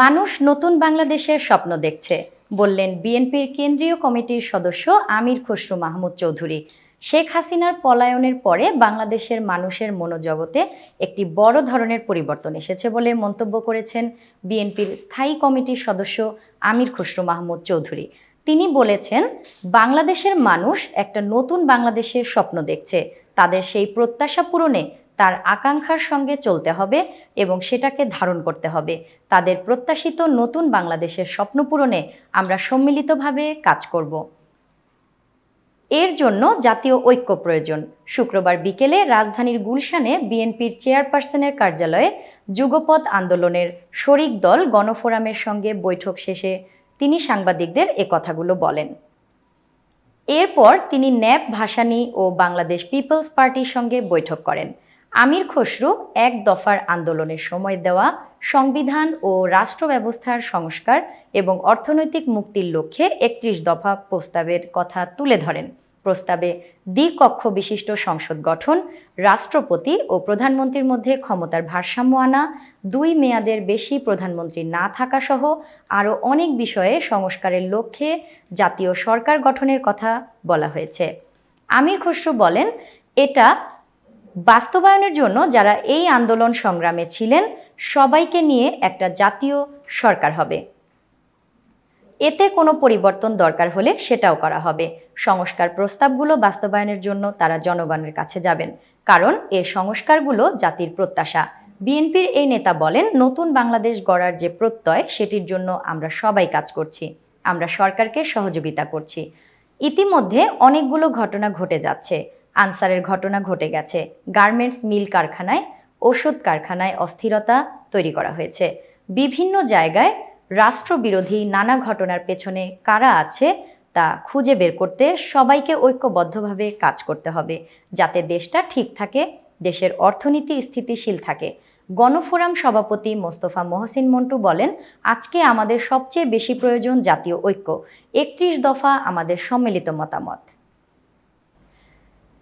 মানুষ নতুন বাংলাদেশের স্বপ্ন দেখছে, বললেন বিএনপির কেন্দ্রীয় কমিটির সদস্য আমির খসরু মাহমুদ চৌধুরী। শেখ হাসিনার পলায়নের পরে বাংলাদেশের মানুষের মনোজগতে একটি বড় ধরনের পরিবর্তন এসেছে বলে মন্তব্য করেছেন বিএনপির স্থায়ী কমিটির সদস্য আমির খসরু মাহমুদ চৌধুরী। তিনি বলেছেন, বাংলাদেশের মানুষ একটা নতুন বাংলাদেশের স্বপ্ন দেখছে, তাদের সেই প্রত্যাশা পূরণে তার আকাঙ্ক্ষার সঙ্গে চলতে হবে এবং সেটাকে ধারণ করতে হবে। তাদের প্রত্যাশিত নতুন বাংলাদেশের স্বপ্ন পূরণে আমরা সম্মিলিতভাবে কাজ করব। এর জন্য জাতীয় ঐক্য প্রয়োজন। শুক্রবার বিকেলে রাজধানীর গুলশানে বিএনপির চেয়ারপারসনের কার্যালয়ে যুগপথ আন্দোলনের শরিক দল গণফোরামের সঙ্গে বৈঠক শেষে তিনি সাংবাদিকদের এ কথাগুলো বলেন। এরপর তিনি ন্যাপ ভাসানী ও বাংলাদেশ পিপলস পার্টির সঙ্গে বৈঠক করেন। আমির খসরু এক দফার আন্দোলনের সময় দেওয়া সংবিধান ও রাষ্ট্র ব্যবস্থার সংস্কার এবং অর্থনৈতিক মুক্তির লক্ষ্যে একত্রিশ দফা প্রস্তাবের কথা তুলে ধরেন। প্রস্তাবে দ্বিকক্ষ বিশিষ্ট সংসদ গঠন, রাষ্ট্রপতি ও প্রধানমন্ত্রীর মধ্যে ক্ষমতার ভারসাম্য আনা, দুই মেয়াদের বেশি প্রধানমন্ত্রী না থাকা সহ আরও অনেক বিষয়ে সংস্কারের লক্ষ্যে জাতীয় সরকার গঠনের কথা বলা হয়েছে। আমির খসরু বলেন, এটা বাস্তবায়নের জন্য যারা এই আন্দোলন সংগ্রামে ছিলেন, সবাইকে নিয়ে একটা জাতীয় সরকার হবে। এতে কোনো পরিবর্তন দরকার হলে সেটাও করা হবে। সংস্কার প্রস্তাবগুলো বাস্তবায়নের জন্য তারা জনগণের কাছে যাবেন। কারণ এ সংস্কারগুলো জাতির প্রত্যাশা। বিএনপির এই নেতা বলেন, নতুন বাংলাদেশ গড়ার যে প্রত্যয়, সেটির জন্য আমরা সবাই কাজ করছি। আমরা সরকারকে সহযোগিতা করছি। ইতিমধ্যে অনেকগুলো ঘটনা ঘটে যাচ্ছে। আনসারের ঘটনা ঘটে গেছে। গার্মেন্টস মিল কারখানায়, ওষুধ কারখানায় অস্থিরতা তৈরি করা হয়েছে। বিভিন্ন জায়গায় রাষ্ট্রবিরোধী নানা ঘটনার পেছনে কারা আছে তা খুঁজে বের করতে সবাইকে ঐক্যবদ্ধভাবে কাজ করতে হবে, যাতে দেশটা ঠিক থাকে, দেশের অর্থনীতি স্থিতিশীল থাকে। গণফোরাম সভাপতি মোস্তফা মহসিন মন্টু বলেন, আজকে আমাদের সবচেয়ে বেশি প্রয়োজন জাতীয় ঐক্য। একত্রিশ দফা আমাদের সম্মিলিত মতামত।